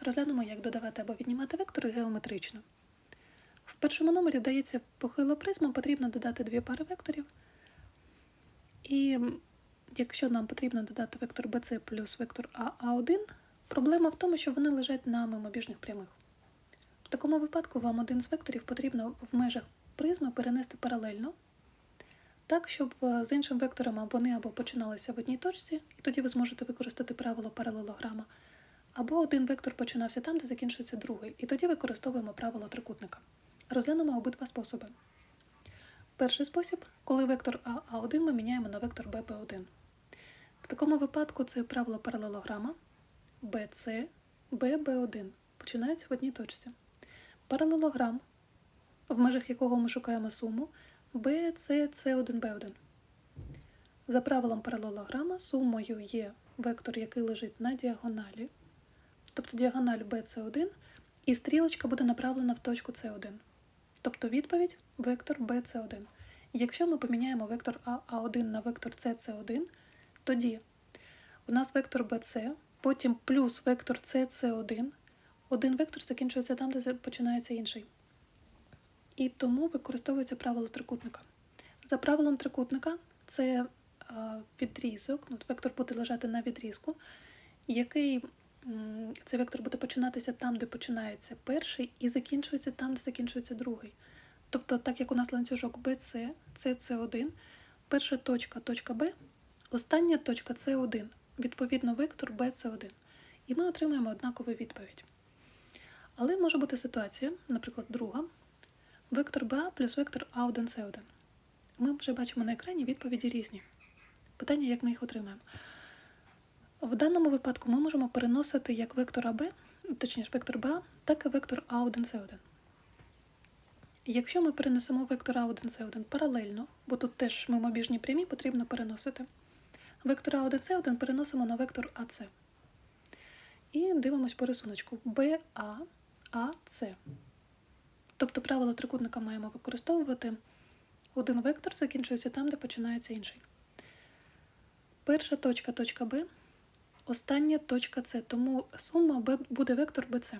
Розглянемо, як додавати або віднімати вектори геометрично. В першому номері дається похила призма, потрібно додати дві пари векторів. І якщо нам потрібно додати вектор BC плюс вектор AA1, проблема в тому, що вони лежать на мимобіжних прямих. В такому випадку вам один з векторів потрібно в межах призми перенести паралельно, так, щоб е, з іншим вектором вони або починалися в одній точці, і тоді ви зможете використати правило паралелограма, або один вектор починався там, де закінчується другий, і тоді використовуємо правило трикутника. Розглянемо обидва способи. Перший спосіб, коли вектор АА1 ми міняємо на вектор ББ1. В такому випадку це правило паралелограма BC, BB1 починаються в одній точці. Паралелограм, в межах якого ми шукаємо суму BCC1B1. За правилом паралелограма сумою є вектор, який лежить на діагоналі, тобто діагональ BC1, і стрілочка буде направлена в точку C1. Тобто відповідь вектор BC1. Якщо ми поміняємо вектор AA1 на вектор CC1, тоді у нас вектор BC, потім плюс вектор CC1, один вектор закінчується там, де починається інший. І тому використовується правило трикутника. За правилом трикутника це відрізок, ну, вектор буде лежати на відрізку, який цей вектор буде починатися там, де починається перший, і закінчується там, де закінчується другий. Тобто, так як у нас ланцюжок BC, CC1, перша точка, точка B, остання точка C1, відповідно, вектор BC1. І ми отримаємо однакову відповідь. Але може бути ситуація, наприклад, друга, вектор BA плюс вектор A1C1. Ми вже бачимо на екрані відповіді різні. Питання, як ми їх отримаємо. В даному випадку ми можемо переносити як вектор АБ, точніше вектор БА, так і вектор А1С1. Якщо ми перенесемо вектор А1С1 паралельно, бо тут теж мимобіжні прямі потрібно переносити, вектор А1С1 переносимо на вектор АС. І дивимось по рисунку БА, АС. Тобто правило трикутника маємо використовувати. Один вектор закінчується там, де починається інший. Перша точка точка Б, остання точка С, тому сума буде вектор БЦ.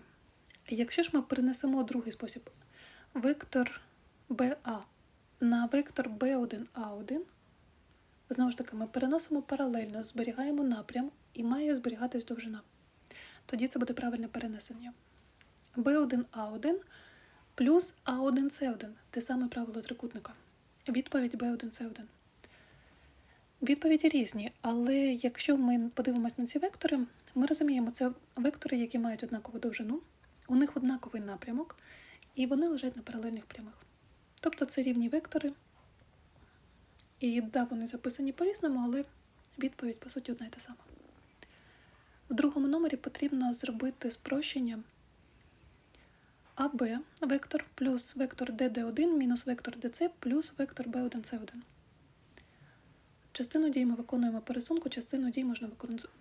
Якщо ж ми перенесемо другий спосіб, вектор БА на вектор B1A1, знову ж таки, ми переносимо паралельно, зберігаємо напрям і має зберігатись довжина. Тоді це буде правильне перенесення. B1A1 плюс А1С1 те саме правило трикутника. Відповідь B1С1. Відповіді різні, але якщо ми подивимось на ці вектори, ми розуміємо, це вектори, які мають однакову довжину, у них однаковий напрямок, і вони лежать на паралельних прямих. Тобто це рівні вектори. І да, вони записані по-різному, але відповідь, по суті, одна і та сама. В другому номері потрібно зробити спрощення АБ вектор плюс вектор ДД1 мінус вектор ДЦ плюс вектор Б1С1. Частину дій ми виконуємо по рисунку, частину дій можна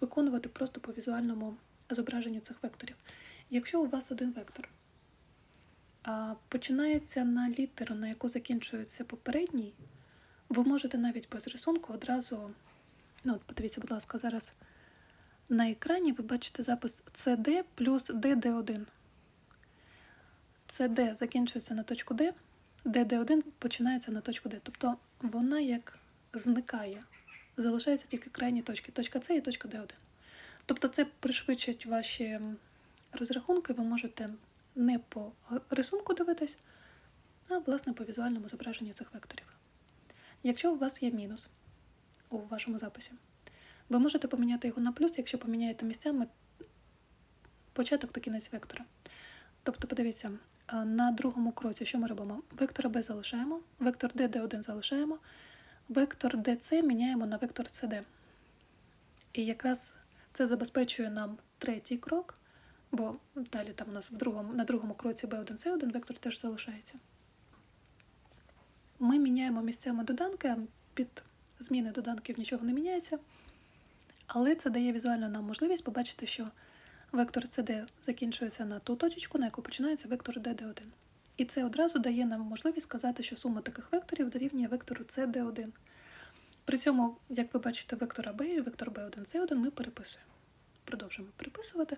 виконувати просто по візуальному зображенню цих векторів. Якщо у вас один вектор починається на літеру, на яку закінчується попередній, ви можете навіть без рисунку одразу, ну от подивіться, будь ласка, зараз на екрані ви бачите запис CD плюс DD1. CD закінчується на точку D, DD1 починається на точку D. Тобто вона як зникає. Залишаються тільки крайні точки, точка С і точка Д1. Тобто це пришвидшить ваші розрахунки, ви можете не по рисунку дивитись, а власне по візуальному зображенню цих векторів. Якщо у вас є мінус у вашому записі, ви можете поміняти його на плюс, якщо поміняєте місцями початок та кінець вектора. Тобто, подивіться, на другому кроці, що ми робимо? Вектор B залишаємо, вектор D, D1 залишаємо, вектор DC міняємо на вектор CD. І якраз це забезпечує нам третій крок, бо далі там у нас в другому, на другому кроці B1C1 вектор теж залишається. Ми міняємо місцями доданки, під зміни доданків нічого не міняється, але це дає візуально нам можливість побачити, що вектор CD закінчується на ту точечку, на яку починається вектор DD1. І це одразу дає нам можливість сказати, що сума таких векторів дорівнює вектору CD1. При цьому, як ви бачите, вектор АБ і вектор B1, C1 ми переписуємо. Продовжуємо переписувати.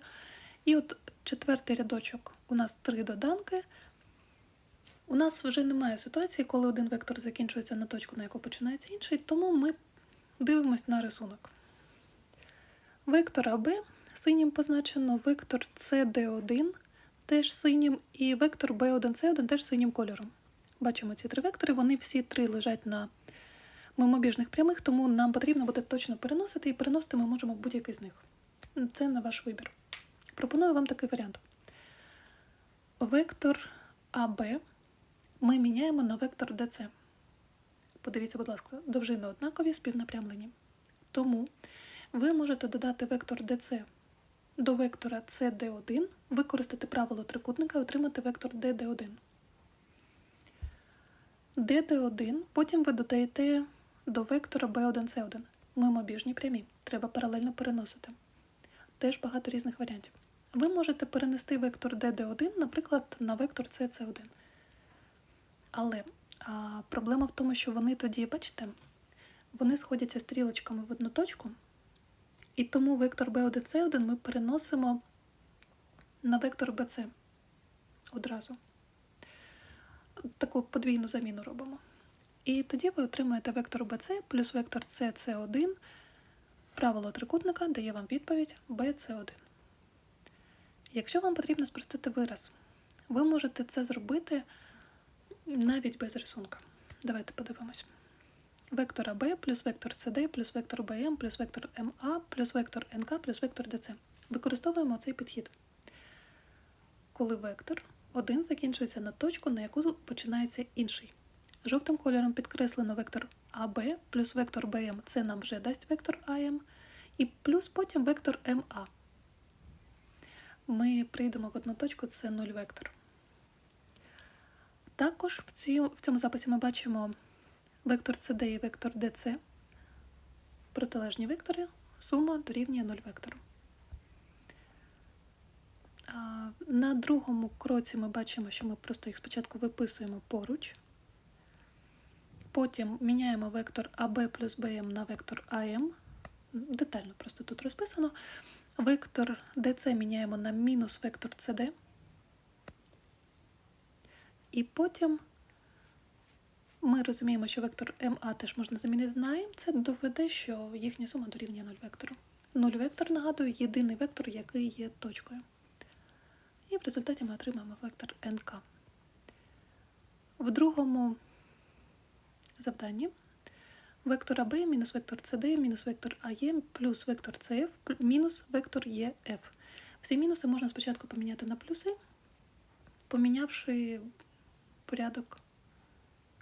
І от четвертий рядочок у нас три доданки. У нас вже немає ситуації, коли один вектор закінчується на точку, на яку починається інший, тому ми дивимось на рисунок. Вектор АБ синім позначено, вектор CD1 теж синім, і вектор B1C1 теж синім кольором. Бачимо ці три вектори, вони всі три лежать на мимобіжних прямих, тому нам потрібно буде точно переносити, і переносити ми можемо будь-який з них. Це на ваш вибір. Пропоную вам такий варіант. Вектор АБ ми міняємо на вектор DC. Подивіться, будь ласка, довжини однакові, співнапрямлені. Тому ви можете додати вектор DC до вектора CD1, використати правило трикутника і отримати вектор DD1. DD1 потім ви додаєте до вектора B1C1. Мимобіжні прямі. Треба паралельно переносити. Теж багато різних варіантів. Ви можете перенести вектор DD1, наприклад, на вектор CC1. Але а, проблема в тому, що вони тоді, бачите, вони сходяться стрілочками в одну точку, і тому вектор B1C1 ми переносимо на вектор BC одразу. Таку подвійну заміну робимо. І тоді ви отримаєте вектор BC плюс вектор CC1. Правило трикутника дає вам відповідь BC1. Якщо вам потрібно спростити вираз, ви можете це зробити навіть без рисунка. Давайте подивимось. Вектор АБ плюс вектор CD плюс вектор БМ плюс вектор МА плюс вектор НК плюс вектор ДЦ. Використовуємо цей підхід. Коли вектор один закінчується на точку, на яку починається інший. Жовтим кольором підкреслено вектор АБ плюс вектор БМ. Це нам вже дасть вектор АМ. І плюс потім вектор МА. Ми прийдемо в одну точку, це 0 вектор. Також в цьому записі ми бачимо вектор CD і вектор DC. Протилежні вектори. Сума дорівнює 0 вектору. На другому кроці ми бачимо, що ми просто їх спочатку виписуємо поруч. Потім міняємо вектор АБ плюс БМ на вектор АМ. Детально просто тут розписано. Вектор DC міняємо на мінус вектор CD. І потім ми розуміємо, що вектор МА теж можна замінити на М. Це доведе, що їхня сума дорівнює 0 вектору. 0 вектор, нагадую, єдиний вектор, який є точкою. І в результаті ми отримаємо вектор НК. В другому завданні вектор АБ мінус вектор CD мінус вектор АЕ плюс вектор CF мінус вектор ЕФ. Всі мінуси можна спочатку поміняти на плюси, помінявши порядок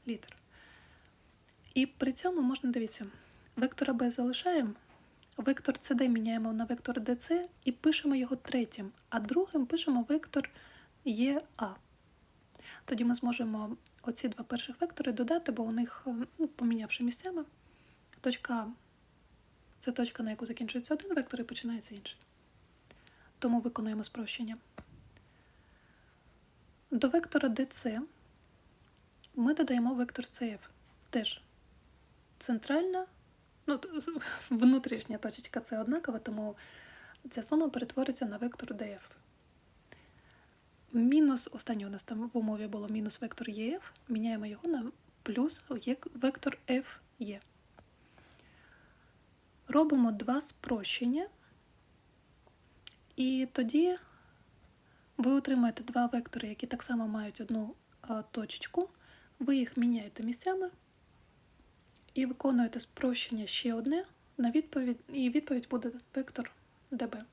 літер. І при цьому можна дивіться, вектор АБ залишаємо, вектор CD міняємо на вектор DC і пишемо його третім, а другим пишемо вектор ЕА. Тоді ми зможемо оці два перших вектори додати, бо у них, ну, помінявши місцями, точка А це точка, на яку закінчується один вектор і починається інший. Тому виконуємо спрощення. До вектора DC ми додаємо вектор CF. Теж центральна, ну, внутрішня точечка це однакова, тому ця сума перетвориться на вектор DF. Мінус, останнє у нас там в умові було мінус вектор EF, міняємо його на плюс вектор FE. Робимо два спрощення, і тоді ви отримаєте два вектори, які так само мають одну точечку. Ви їх міняєте місцями і виконуєте спрощення ще одне на відповідь, і відповідь буде вектор DB.